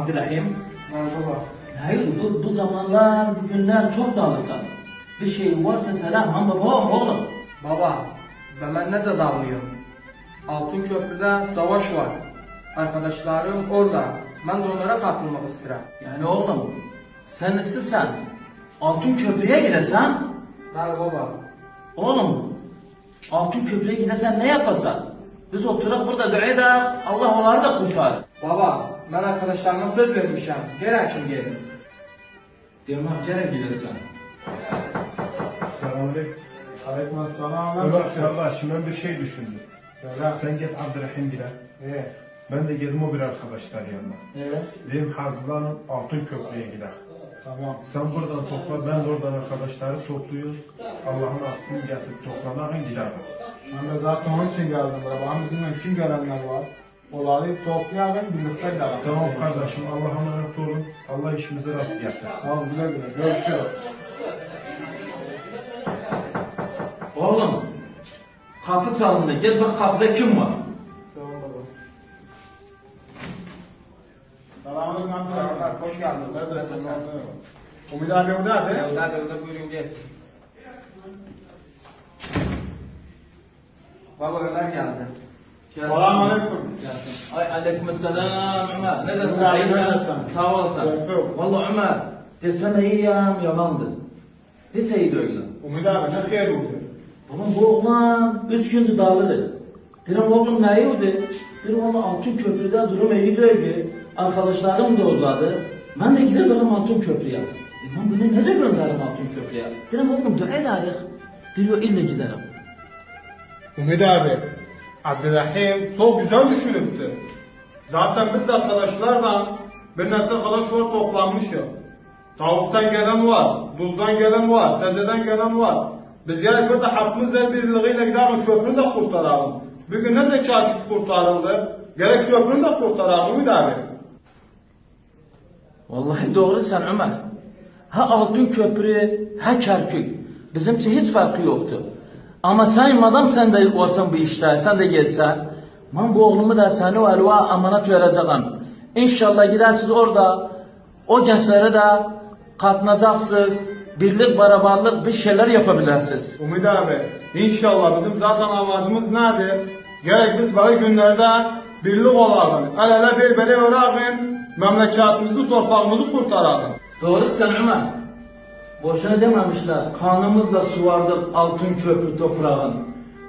Abdurrahim. Merhaba. Hayır bu, bu zamanlar, bu günler çok dağılırsan. Bir şey varsa selam, hem babam oğlum. Baba, ben nece dalmıyorum. Altın Köprü'de savaş var. Arkadaşlarım orada. Ben de onlara katılmak istedim. Yani oğlum, sen sen Altın Köprü'ye gidesen, Merhaba baba. oğlum Altın Köprü'ye gidesen ne yaparsan? Biz oturup burada dua ederiz, Allah onları da kurtarır. Baba, ben arkadaşlarıma söz vermişim. Gerek kim gelin. Demek gerek gidersen. Selamünaleyküm. Aleykümselam. Ömer kardeşim ben bir şey düşündüm. Selam. Sen git Abdurrahim bile. İyi. Ben de geldim o bir arkadaşlar yanına. Evet. Benim hazırlanıp Altın Köprü'ye gider. Tamam. Sen buradan topla, ben de oradan arkadaşları topluyor. Allah'ın aklını getirip toplanağın gider. Ben de zaten onun için geldim buraya. Bizimle kim gelenler var? Onları toplayalım, birlikte gidelim. Tamam kardeşim Allah'a emanet olun. Allah işimizi rast getirsin. Tamam, güle güle. Görüşürüz. Oğlum, kapı çalındı. Gel bak kapıda kim var? Selamünaleyküm amca. Selamlar, hoş geldin. Nasılsın? Umut abi değil mi? Evde evde buyurun gel. Baba Ömer geldi. Gelsin. Selamünaleyküm. Gelsin. Ay aleykümselam Ömer. Ne dersin? Ne dersin? Sağ olasın. Vallahi Ömer, desene iyiyim, yamandı. Hiç iyi değil. Umut abi ne hayır oldu? Oğlum bu oğlan üç gündür dağılırdı. Dedim oğlum ne yedi? Dedim valla Altın Köprü'de durum iyi değil. Arkadaşlarım da oradaydı. Ben de gideceğim Altın Köprü'ye. E ben bunu nece gönderirim Altın Köprü'ye? Dedim oğlum dua ederiz. Diyor illa giderim. Umut abi, Abdurrahim çok güzel düşünüptü. Zaten biz arkadaşlarla bir nesil arkadaş var toplanmışız. Tavuktan gelen var, duzdan gelen var, tezeden gelen var. Biz gerek burada hakkımızla birliğiyle gidelim köprünü de kurtaralım. Bugün ne zekat kurtarıldı? Gerek köprünü de kurtaralım Umut abi. Vallahi doğru sen Ömer. Ha Altın Köprü, ha Kerkük. Bizim için hiç farkı yoktu. Ama sen madem sen de varsan bu işte, sen de gelsen. Ben bu oğlumu da seni elva emanet vereceğim. İnşallah gidersiniz orada. O gençlere de katınacaksınız. Birlik, beraberlik bir şeyler yapabilirsiniz. Umut abi, inşallah bizim zaten amacımız nedir? Gerek biz böyle günlerde birlik olalım. El ele bir bere öğrenin, memleketimizi, torpağımızı kurtaralım. Doğru sen Ömer. Boşuna dememişler. Kanımızla suvardık altın köprü toprağın.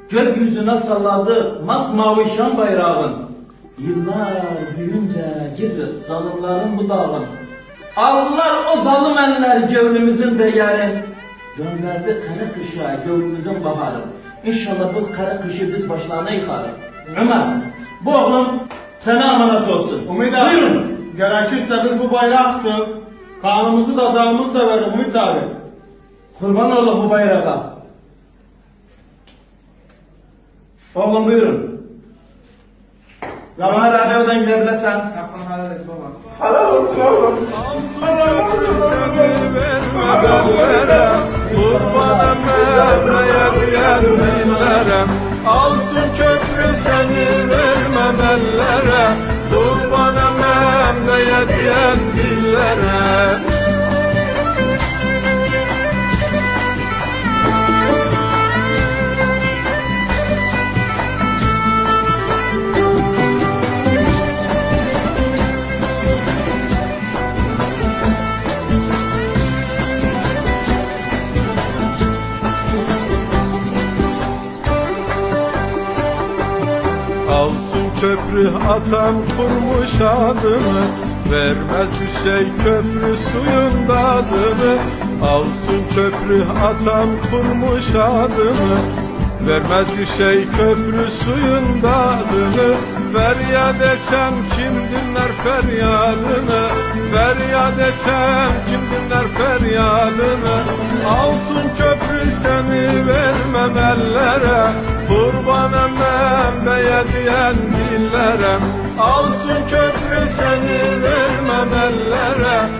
Gökyüzüne salladık masmavi şan bayrağın. Yıllar büyünce girir zalimlerin bu dağın. Aldılar o zalim eller gönlümüzün değerini. Gönderdi kara kışa gönlümüzün baharı. İnşallah bu kara kışı biz başlarına yıkarız. Ömer, bu oğlum sana emanet olsun. Umut Buyurun. Gerekirse biz bu bayraktı. Kanımızı da zarımızı da verir Umut abi. Kurban oğlum bu bayrağa. Oğlum buyurun. Ömer abi oradan gidebilirsen. Yapın hallet baba. seni verme bellere Kurban emniyet gelmeylere Altın köprü seni verme bellere Kurban emniyet gelmeylere köprü atam kurmuş adını Vermez bir şey köprü suyun tadını Altın köprü atam kurmuş adını Vermez bir şey köprü suyun tadını Feryat etsem kim dinler feryadını Feryat etsem kim dinler feryadını Altın köprü seni vermem ellere emmem beye diyen dillerem Altın köprü seni vermem ellere.